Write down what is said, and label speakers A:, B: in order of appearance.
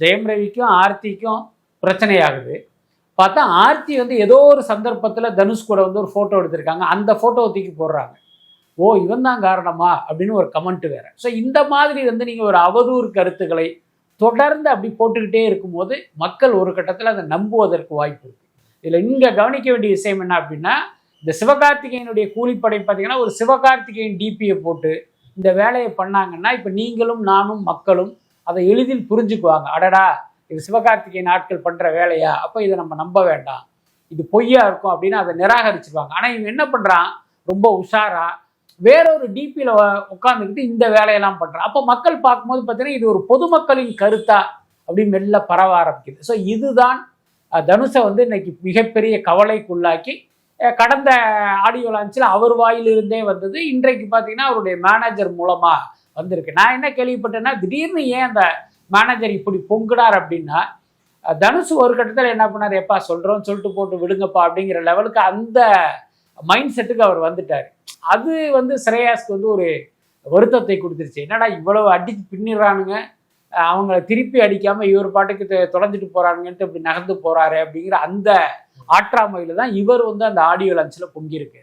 A: ஜெயம் ரவிக்கும் ஆர்த்திக்கும் பிரச்சனையாகுது. பார்த்தா ஆர்த்தி வந்து ஏதோ ஒரு சந்தர்ப்பத்தில் தனுஷ் கூட வந்து ஒரு ஃபோட்டோ எடுத்திருக்காங்க. அந்த ஃபோட்டோவை தூக்கி போடுறாங்க. ஓ இவன் தான் காரணமா? அப்படின்னு ஒரு கமெண்ட் வேற. ஸோ இந்த மாதிரி வந்து நீங்கள் ஒரு அவதூறு கருத்துக்களை தொடர்ந்து அப்படி போட்டுக்கிட்டே இருக்கும்போது மக்கள் ஒரு கட்டத்தில் அதை நம்புவதற்கு வாய்ப்பு இருக்குது இதில் இங்கே கவனிக்க வேண்டிய விஷயம் என்ன அப்படின்னா இந்த சிவகார்த்திகேயனுடைய கூலிப்படை பார்த்தீங்கன்னா ஒரு சிவகார்த்திகேயன் டிபியை போட்டு இந்த வேலையை பண்ணாங்கன்னா இப்போ நீங்களும் நானும் மக்களும் அதை எளிதில் புரிஞ்சுக்குவாங்க. அடடா இது சிவகார்த்திகேயன் ஆட்கள் பண்ணுற வேலையா? அப்போ இதை நம்ம நம்ப வேண்டாம். இது பொய்யா இருக்கும் அப்படின்னு அதை நிராகரிச்சிருவாங்க. ஆனால் இவன் என்ன பண்ணுறான் ரொம்ப உஷாரா வேறொரு டிபியில் உட்காந்துக்கிட்டு இந்த வேலையெல்லாம் பண்ணுறான் அப்போ மக்கள் பார்க்கும்போது பார்த்தீங்கன்னா இது ஒரு பொதுமக்களின் கருத்தா அப்படின்னு மெல்ல பரவ ஆரம்பிக்குது. ஸோ இதுதான் தனுஷை வந்து இன்னைக்கு மிகப்பெரிய கவலைக்குள்ளாக்கி கடந்த ஆடியோ லான்ச்சில் அவர் வாயிலிருந்தே வந்தது. இன்றைக்கு பார்த்தீங்கன்னா அவருடைய மேனேஜர் மூலமாக வந்திருக்கு. நான் என்ன கேள்விப்பட்டேன்னா திடீர்னு ஏன் அந்த மேனேஜர் இப்படி பொங்குனார் அப்படின்னா தனுஷ் ஒரு கட்டத்தில் என்ன பண்ணார் எப்பா சொல்கிறோம் சொல்லிட்டு போட்டு விடுங்கப்பா அப்படிங்கிற லெவலுக்கு அந்த மைண்ட் செட்டுக்கு அவர் வந்துட்டார். அது வந்து ஸ்ரேயாஸ்க்கு வந்து ஒரு வருத்தத்தை கொடுத்துருச்சு. என்னடா இவ்வளவு அடிச்சு பின்னிடுறானுங்க? அவங்கள திருப்பி அடிக்காமல் இவர் பாட்டுக்கு தொலைஞ்சிட்டு போகிறானுங்கன்ட்டு இப்படி நகர்ந்து போகிறாரு அப்படிங்கிற அந்த ஆற்றாமையில் தான் இவர் வந்து அந்த ஆடியோ லஞ்சில் பொங்கியிருக்கு